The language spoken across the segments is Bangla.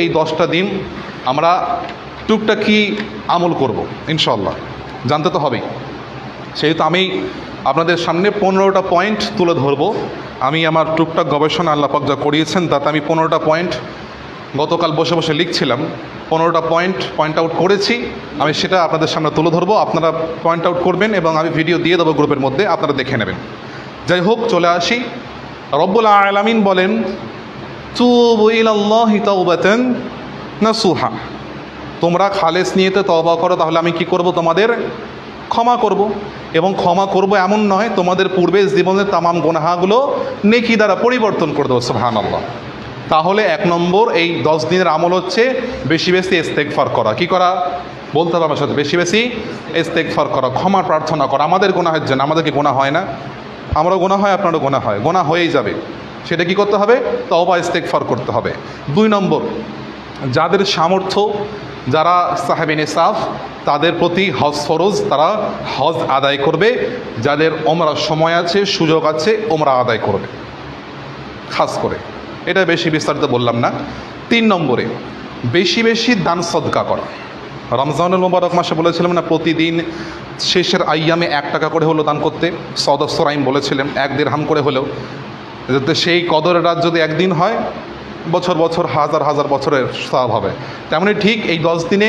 এই দশটা দিন আমরা টুকটাক কি আমল করব ইনশাল্লাহ জানতে তো হবেই। সেহেতু আমি আপনাদের সামনে পনেরোটা পয়েন্ট তুলে ধরবো। আমি আমার টুকটাক গবেষণা আল্লাপাক যা করিয়েছেন, তাতে আমি পনেরোটা পয়েন্ট গতকাল বসে বসে লিখছিলাম। পনেরোটা পয়েন্ট পয়েন্ট আউট করেছি। আমি সেটা আপনাদের সামনে তুলে ধরবো। আপনারা পয়েন্ট আউট করবেন এবং আমি ভিডিও দিয়ে দেবো গ্রুপের মধ্যে, আপনারা দেখে নেবেন। যাই হোক, চলে আসি। রব্বুল আলামিন বলেন তুবু ইলাল্লাহি তাওবাতান নাসুহা। তোমরা খালেস নিয়েতে তওবা করো, তাহলে আমি কি করব তোমাদের? ক্ষমা করব। এবং ক্ষমা করব এমন নয়, তোমাদের পূর্বের জীবনের তামাম গোনাহাগুলো নেকি দ্বারা পরিবর্তন করে দেবো সুবহান আল্লাহ তাহলে এক নম্বর, এই দশ দিনের আমল হচ্ছে বেশি বেশি ইস্তেকফার করা। কি করা? বলতে হবে আমার সাথে, বেশি বেশি ইস্তেকফার করা, ক্ষমা প্রার্থনা করা। আমাদের গোনাহের জন্য, আমাদের কি গোনা হয় না? আমারও গোনা হয়, আপনারও গোনা হয়। গোনা হয়েই যাবে। সেটা কি করতে হবে? তওবা ইস্তেকফার করতে হবে। দুই নম্বর, যাদের সামর্থ্য, যারা সাহেবিন সাফ তাদের প্রতি হজ ফরজ, তারা হজ আদায় করবে। যাদের ওমরা সময় আছে, সুযোগ আছে, ওমরা আদায় করবে। খাস করে। এটা বেশি বিস্তারিত বললাম না। তিন নম্বরে, বেশি বেশি দান সদকা করা। রমজানুল মোবারক মাসে বলেছিলাম না, প্রতিদিন শেষের আইয়ামে এক টাকা করে হলো দান করতে। সদস্যরাইম বলেছিলেন, এক দেড় হাম করে হলেও। যাতে সেই কদরের রাত যদি একদিন হয়, বছর বছর, হাজার হাজার বছরের সব হবে। তেমনি ঠিক এই দশ দিনে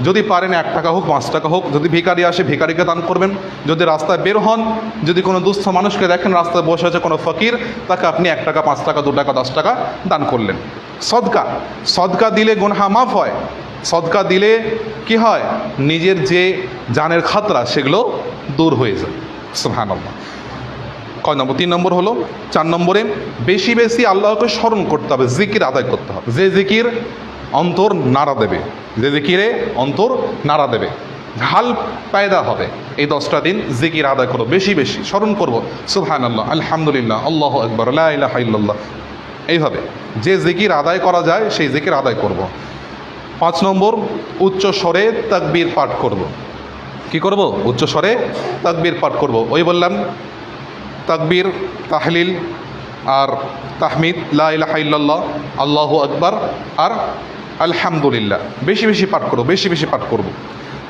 যদি পারেন এক টাকা হোক, পাঁচ টাকা হোক, যদি ভিকারি আসে ভিকারিকে দান করবেন। যদি রাস্তায় বের হন, যদি কোনো দুস্থ মানুষকে দেখেন রাস্তায় বসে আছে কোনো ফকির, তাকে আপনি এক টাকা, পাঁচ টাকা, দু টাকা, দশ টাকা দান করলেন। সদকা সদকা দিলে গুনহা মাফ হয়। সদকা দিলে কি হয়? নিজের যে জানের খাতরা, সেগুলো দূর হয়ে যায়। সুবহানাল্লাহ। কয় নম্বর? তিন নম্বর হলো, চার নম্বরে বেশি বেশি আল্লাহকে স্মরণ করতে হবে, জিকির আদায় করতে হবে। যে জিকির অন্তর নাড়া দেবে, যে জিকিরে অন্তর নাড়া দেবে হাল পায়দা হবে, এই দশটা দিন জিকির আদায় করো, বেশি বেশি স্মরণ করব। সুবহান আল্লাহ আলহামদুলিল্লাহ, আল্লাহ আকবর আল্লাহ এইভাবে যে জিকির আদায় করা যায়, সেই জিকির আদায় করব। পাঁচ নম্বর, উচ্চ স্বরে তাকবীর পাঠ করব। কি করব? উচ্চ স্বরে তাকবীর পাঠ করব। ওই বললাম তাকবীর, তাহলিল আর তাহমিদ, লা ইলাহা ইল্লাল্লাহ, আল্লাহু আকবার আর আলহামদুলিল্লাহ। বেশি বেশি পাঠ করব, বেশি বেশি পাঠ করব।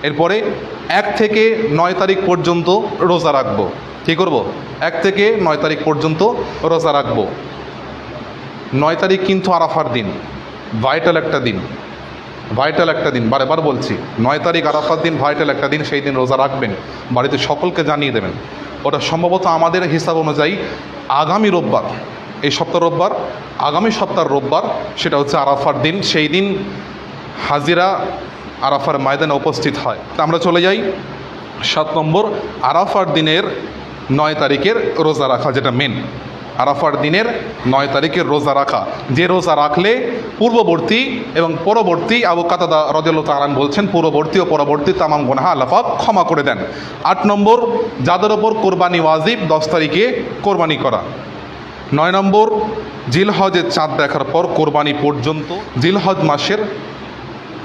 এরপরে এক থেকে নয় তারিখ পর্যন্ত রোজা রাখব। কী করব? এক থেকে নয় তারিখ পর্যন্ত রোজা রাখব। নয় তারিখ কিন্তু আরাফার দিন। ভাইটাল একটা দিন। ভাইটাল একটা দিন। বারেবার বলছি, নয় তারিখ আরাফার দিন, ভাইটাল একটা দিন, সেই দিন রোজা রাখবেন। বাড়িতে সকলকে জানিয়ে দেবেন। ওটা সম্ভবত আমাদের হিসাব অনুযায়ী আগামী রোববার, এই সপ্তাহ রোববার, আগামী সপ্তাহ রোববার, সেটা হচ্ছে আরাফার দিন, সেই দিন হাজিরা আরাফার ময়দানে উপস্থিত হয়। তা আমরা চলে যাই সাত নম্বর আরাফার দিনের নয় তারিখের রোজা রাখা, যেটা মেন আরাফার দিনের নয় তারিখের রোজা রাখা। যে রোজা রাখলে পূর্ববর্তী এবং পরবর্তী আবু কাতাদা রদিয়াল তালান বলছেন, পূর্ববর্তী ও পরবর্তী তামাম গোনাহা আল্লাপাক ক্ষমা করে দেন। আট নম্বর, যাদের ওপর কোরবানি ওয়াজিব, দশ তারিখে কোরবানি করা। নয় নম্বর, জিলহজের চাঁদ দেখার পর কোরবানি পর্যন্ত, জিলহজ মাসের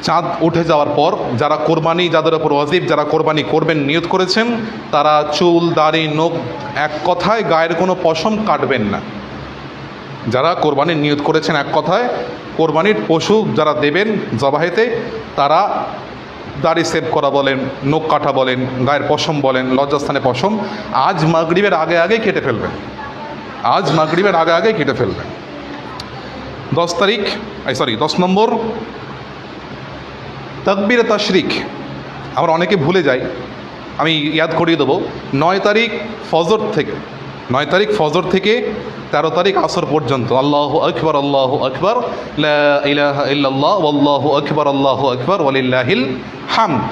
চাঁদ উঠে যাওয়ার পর যারা কোরবানি, যাদের ওপর ওয়াজিব, যারা কোরবানি করবেন, নিয়ত করেছেন, তারা চুল, দাড়ি, নখ এক কথায় গায়ের কোনো পশম কাটবেন না। যারা কোরবানির নিয়ত করেছেন এক কথায়, কোরবানির পশু যারা দেবেন জবাহেতে, তারা দাড়ি সেভ করা বলেন, নখ কাটা বলেন, গায়ের পশম বলেন, লজ্জাস্থানে পশম, আজ মাগরিবের আগে আগে কেটে ফেলবেন। আজ মাগরিবের আগে আগে কেটে ফেলবেন। দশ তারিখ সরি দশ নম্বর তকবির তশরিক। আমরা অনেকে ভুলে যাই আমি ইয়াদ করিয়ে দেবো। নয় তারিখ ফজর থেকে, নয় তারিখ ফজর থেকে তেরো তারিখ আসর পর্যন্ত। আল্লাহ আকবর আল্লাহ আকবর আল্লাহ আকবর আল্লাহ আকবর ওলিল্লাহিল হামদ।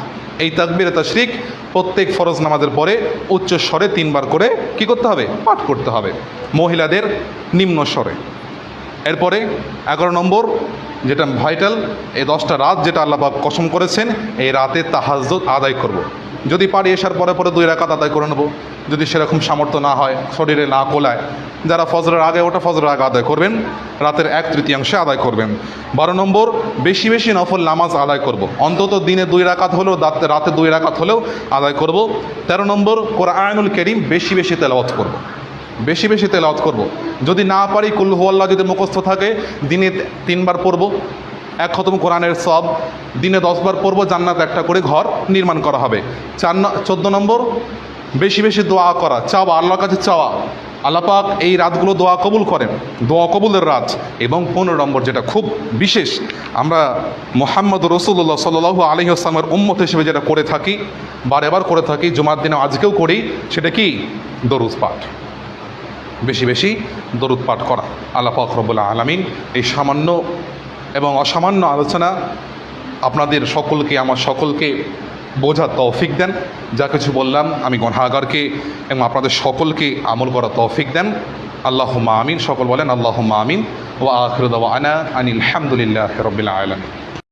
এই তাকবির তশরিক প্রত্যেক ফরজ নামাজের পরে উচ্চ স্বরে তিনবার করে কি করতে হবে? পাঠ করতে হবে। মহিলাদের নিম্ন স্বরে। এরপরে এগারো নম্বর, যেটা ভাইটাল এই দশটা রাত যেটা আল্লাহবাক কসম করেছেন, এই রাতে তাহাজ্জুদ আদায় করব। যদি পারি এসার পরে পরে দুই রাকাত আদায় করে নেব যদি সেরকম সামর্থ্য না হয়, শরীরে না কোলায়, যারা ফজরের আগে ওটা ফজরের আগে আদায় করবেন, রাতের এক তৃতীয়াংশে আদায় করবেন বারো নম্বর, বেশি বেশি নফল নামাজ আদায় করব। অন্তত দিনে দুই রাকাত হলেও রাতে রাতে দুই রাকাত হলেও আদায় করব। তেরো নম্বর, কোরআনুল করিম বেশি বেশি তেলাওয়াত করব। বেশি বেশি তেলাওয়াত করব। যদি না পারি কুল্লু আল্লাহ যদি মুখস্থ থাকে, দিনে তিনবার পড়ব। এক খতম কোরআনের সব দিনে দশবার পড়ব, জান্নাত একটা করে ঘর নির্মাণ করা হবে। চার চোদ্দ নম্বর, বেশি বেশি দোয়া করা, চাওয়া, আল্লাহর কাছে চাওয়া। আল্লাপাক এই রাতগুলো দোয়া কবুল করেন। দোয়া কবুলের রাত। এবং পনেরো নম্বর, যেটা খুব বিশেষ, আমরা মোহাম্মদ রসুল্লাহ সাল্লু আলহি আসলামের উম্মত হিসেবে যেটা করে থাকি বারে বার করে থাকি, জুমার দিনে আজকেও করি, সেটা কি? দরুজ পাঠ। বেশি বেশি দরুদ পাঠ করা। আল্লাহ পাক রব্বুল্লাহ আলমিন এই সামান্য এবং অসামান্য আলোচনা আপনাদের সকলকে, আমার সকলকে বোঝার তৌফিক দেন। যা কিছু বললাম আমি গণহাগারকে এবং আপনাদের সকলকে আমল করার তৌফিক দেন। আল্লাহ আমিন, সকল বলেন আল্লাহ আমিন। ও আখরুদ আনা আনিল হামদুলিল্লাহ রবিল্লা আলমিন।